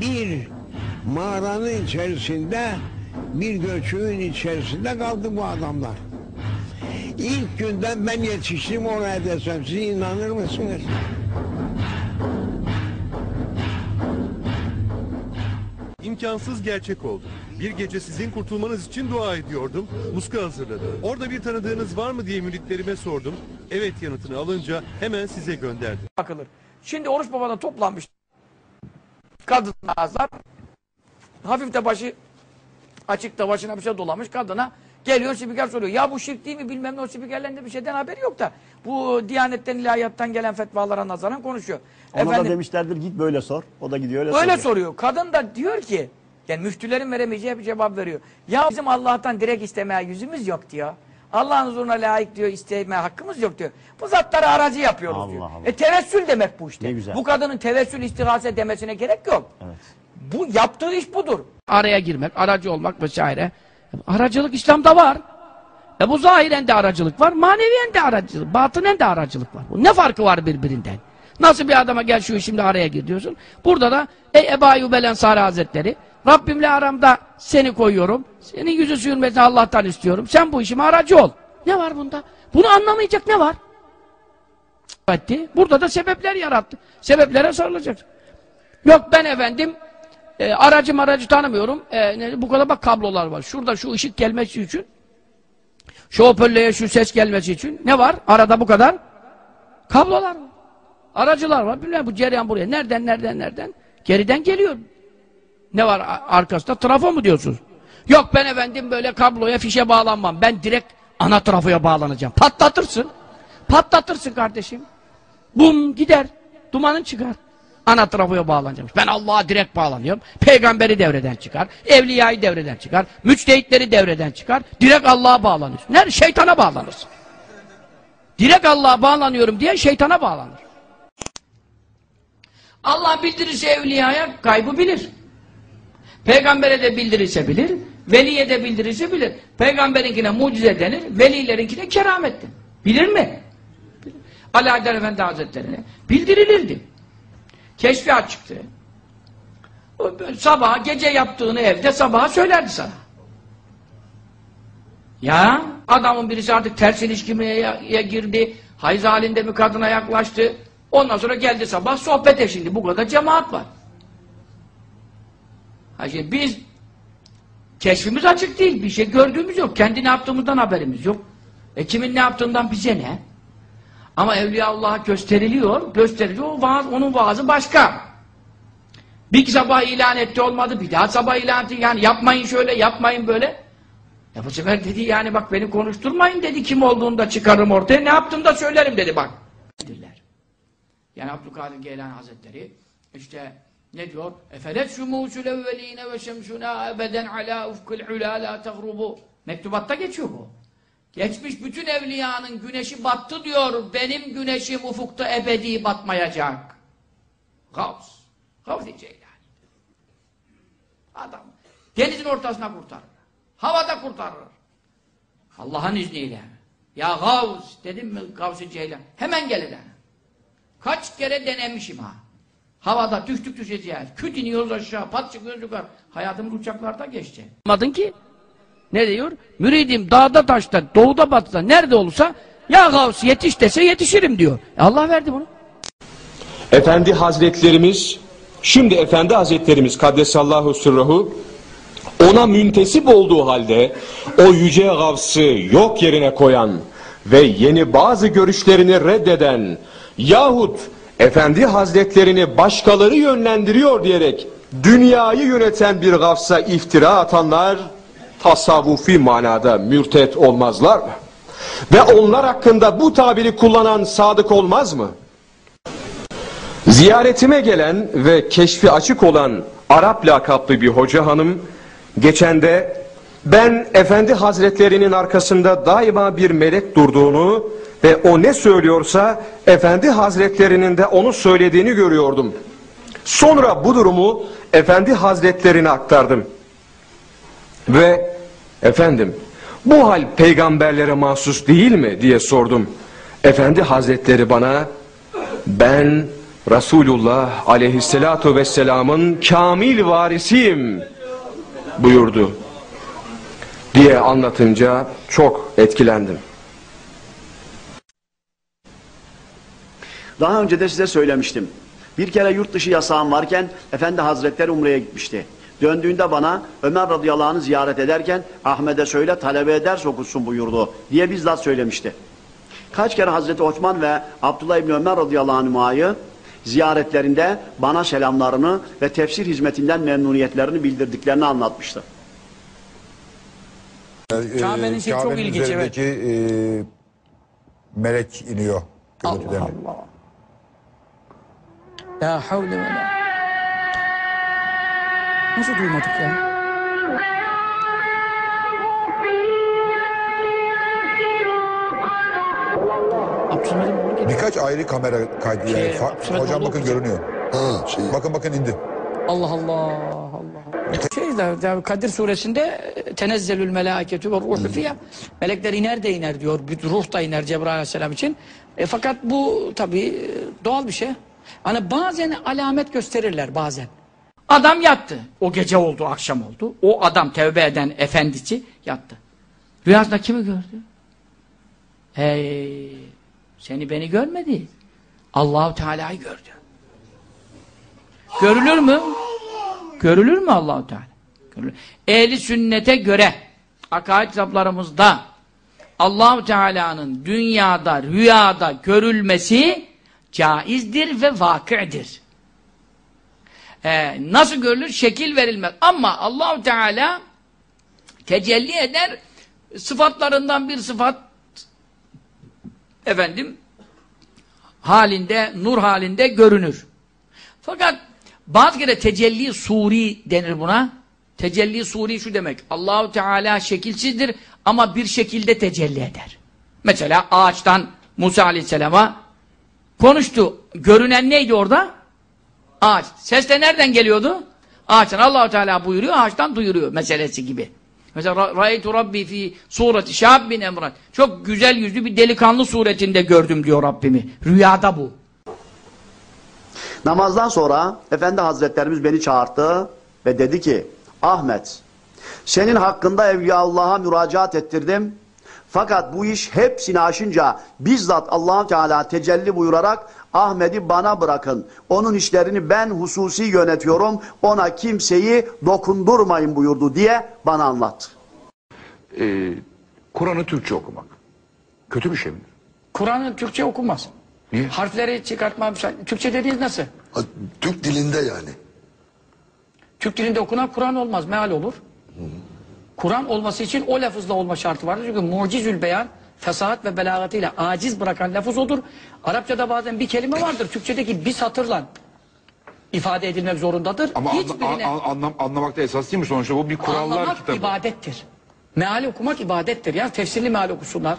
Bir mağaranın içerisinde bir göçüğün içerisinde kaldı bu adamlar. İlk günden ben yetiştim oraya desem siz inanır mısınız? İmkansız gerçek oldu. Bir gece sizin kurtulmanız için dua ediyordum. Muska hazırladı. Orada bir tanıdığınız var mı diye müritlerime sordum. Evet yanıtını alınca hemen size gönderdi. bakılır. Şimdi Oruç Baba'da toplanmış kadınlar hafif de başı açık da başına bir şey dolamış kadına geliyor spiker soruyor. Ya bu şirk değil mi bilmem ne o spikerlerin de bir şeyden haberi yok da bu diyanetten ilahiyattan gelen fetvalara nazaran konuşuyor. Ona da demişlerdir git böyle sor. O da gidiyor öyle, Öyle soruyor. soruyor. Kadın da diyor ki yani müftülerin veremeyeceği bir cevap veriyor. Ya bizim Allah'tan direkt istemeye yüzümüz yok diyor. Allah'ın huzuruna layık diyor, istemeye hakkımız yok diyor. Bu zatları aracı yapıyoruz Allah diyor. Allah. E tevessül demek bu işte. Ne güzel. Bu kadının tevessül istihase demesine gerek yok. Evet. Bu yaptığı iş budur. araya girmek, aracı olmak vesaire. Aracılık İslam'da var. E bu zahiren de aracılık var, maneviyen de aracılık, batınen de aracılık var. Ne farkı var birbirinden? Nasıl bir adama gel şu şimdi araya gir diyorsun. Burada da ey Ebu Ayyub el Ensari Hazretleri Rabbimle aramda seni koyuyorum. Senin yüzü sürmesini Allah'tan istiyorum. Sen bu işime aracı ol. Ne var bunda? Bunu anlamayacak ne var? Etti. Burada da sebepler yarattı. Sebeplere sarılacak. Yok ben efendim e, aracı aracı tanımıyorum. E, ne- bu kadar bak kablolar var. Şurada şu ışık gelmesi için şu hoparlöre şu ses gelmesi için ne var? Arada bu kadar kablolar var. Aracılar var. Bilmem bu cereyan buraya. Nereden nereden nereden? Geriden geliyor. Ne var arkasında? Trafo mu diyorsunuz? Yok ben efendim böyle kabloya fişe bağlanmam. Ben direkt ana trafoya bağlanacağım. Patlatırsın. Patlatırsın kardeşim. Bum gider. Dumanın çıkar. Ana trafoya bağlanacağım. Ben Allah'a direkt bağlanıyorum. Peygamberi devreden çıkar. Evliyayı devreden çıkar. Müçtehitleri devreden çıkar. Direkt Allah'a bağlanıyorsun. Nerede? Şeytana bağlanırsın. Direkt Allah'a bağlanıyorum diye şeytana bağlanır. Allah bildirirse evliyaya kaybı bilir. Peygambere de bildirirse bilir. Veliye de bildirirse bilir. Peygamberinkine mucize denir. Velilerinkine keramettir. Bilir mi? Ali Efendi Hazretleri'ne bildirilirdi. Keşfiyat çıktı. O böyle Sabaha gece yaptığını evde sabaha söylerdi sana. Ya adamın birisi artık ters ilişkimeye girdi. Hayız halinde bir kadına yaklaştı. Ondan sonra geldi sabah sohbete şimdi. Bu kadar cemaat var. Ha şimdi biz keşfimiz açık değil. Bir şey gördüğümüz yok. Kendi ne yaptığımızdan haberimiz yok. E kimin ne yaptığından bize ne? Ama Evliya Allah'a gösteriliyor. Gösteriliyor. O vaaz, onun vaazı başka. Bir sabah ilan etti olmadı. Bir daha sabah ilan etti. Yani yapmayın şöyle, yapmayın böyle. Ya bu sefer dedi yani bak beni konuşturmayın dedi. Kim olduğunu da çıkarırım ortaya. Ne yaptığını da söylerim dedi bak. Yani Abdülkadir Geylani Hazretleri işte ne diyor? Efelet şumusul evveline ve şemsuna ebeden ala ufkul ula la tegrubu. Mektubatta geçiyor bu. Geçmiş bütün evliyanın güneşi battı diyor. Benim güneşim ufukta ebedi batmayacak. Gavs. Gavs-i Ceylani. Adam. Denizin ortasına kurtarır. Havada kurtarır. Allah'ın izniyle. Ya Gavs dedim mi Gavs-i Ceylan? Hemen gelir. Kaç kere denemişim ha. Havada düştük düşeceğiz. Küt iniyoruz aşağı, pat çıkıyoruz yukarı. Hayatımız uçaklarda geçti. Anladın ki? Ne diyor? Müridim dağda taşta, doğuda batıda, nerede olursa ya Gavs yetiş dese yetişirim diyor. E Allah verdi bunu. Efendi Hazretlerimiz, şimdi Efendi Hazretlerimiz Kaddesallahu sırruhu, ona müntesip olduğu halde o yüce gavsı yok yerine koyan ve yeni bazı görüşlerini reddeden yahut Efendi Hazretlerini başkaları yönlendiriyor diyerek dünyayı yöneten bir gavsa iftira atanlar tasavvufi manada mürtet olmazlar mı? Ve onlar hakkında bu tabiri kullanan sadık olmaz mı? Ziyaretime gelen ve keşfi açık olan Arap lakaplı bir hoca hanım geçen de ben Efendi Hazretlerinin arkasında daima bir melek durduğunu ve o ne söylüyorsa Efendi Hazretlerinin de onu söylediğini görüyordum. Sonra bu durumu Efendi Hazretlerine aktardım. Ve efendim bu hal peygamberlere mahsus değil mi diye sordum. Efendi Hazretleri bana ben Resulullah aleyhissalatu vesselamın kamil varisiyim buyurdu diye anlatınca çok etkilendim. Daha önce de size söylemiştim. Bir kere yurt dışı yasağım varken Efendi Hazretleri Umre'ye gitmişti. Döndüğünde bana Ömer radıyallahu anh'ı ziyaret ederken Ahmet'e söyle talebe ders okusun buyurdu diye bizzat söylemişti. Kaç kere Hazreti Osman ve Abdullah İbni Ömer radıyallahu anh'ı ziyaretlerinde bana selamlarını ve tefsir hizmetinden memnuniyetlerini bildirdiklerini anlatmıştı. Kabe'nin şey çok Kabe'nin ilginç, evet. üzerindeki e, melek iniyor. Allah. Allah. La havle ve la. Nasıl duymadık ya? Abdülhamid'in. Birkaç ayrı kamera kaydı yani. Şey, Fa- Şöyle hocam oldu bakın mu? görünüyor. Ha, şey. Bakın bakın indi. Allah Allah Allah. Şey de ya Kadir suresinde tenezzelül melâiketü ve ruhu fiyâ. Melekler iner de iner diyor. Bir ruh da iner Cebrail aleyhisselam için. E, fakat bu tabii e, doğal bir şey. Hani bazen alamet gösterirler bazen. Adam yattı. O gece oldu, akşam oldu. O adam tevbe eden efendisi yattı. Rüyasında kimi gördü? Hey, seni beni görmedi. Allahu Teala'yı gördü. Görülür mü? Görülür mü Allahu Teala? Görülür. Ehli sünnete göre akaid kitaplarımızda Allahu Teala'nın dünyada, rüyada görülmesi caizdir ve vakı'dir. Ee, nasıl görülür? Şekil verilmez. Ama Allahu Teala tecelli eder sıfatlarından bir sıfat efendim halinde, nur halinde görünür. Fakat bazı kere tecelli suri denir buna. Tecelli suri şu demek. Allahu Teala şekilsizdir ama bir şekilde tecelli eder. Mesela ağaçtan Musa Aleyhisselam'a konuştu. Görünen neydi orada? Ağaç. Ses de nereden geliyordu? Ağaçtan. Allahu Teala buyuruyor, ağaçtan duyuruyor meselesi gibi. Mesela Ra- Ra'eytu Rabbi fi sureti şabbin emran. Çok güzel yüzlü bir delikanlı suretinde gördüm diyor Rabbimi. Rüyada bu. Namazdan sonra Efendi Hazretlerimiz beni çağırdı ve dedi ki Ahmet senin hakkında Evliyaullah'a müracaat ettirdim. Fakat bu iş hepsini aşınca bizzat allah Teala tecelli buyurarak Ahmet'i bana bırakın. Onun işlerini ben hususi yönetiyorum. Ona kimseyi dokundurmayın buyurdu diye bana anlattı. Ee, Kur'an'ı Türkçe okumak. Kötü bir şey mi? Kur'an'ı Türkçe okunmaz. Niye? Harfleri çıkartma. Türkçe dediğiniz nasıl? Ha, Türk dilinde yani. Türk dilinde okunan Kur'an olmaz, meal olur. Kur'an olması için o lafızla olma şartı vardır. Çünkü mucizül beyan, fesahat ve belagatıyla aciz bırakan lafız odur. Arapçada bazen bir kelime vardır. Türkçedeki bir satırla ifade edilmek zorundadır. Ama anla- Hiçbirine an- anlam, anlamak da esas değil mi sonuçta? Bu bir kurallar anlamak kitabı. ibadettir. Meal okumak ibadettir. Yani tefsirli meal okusunlar.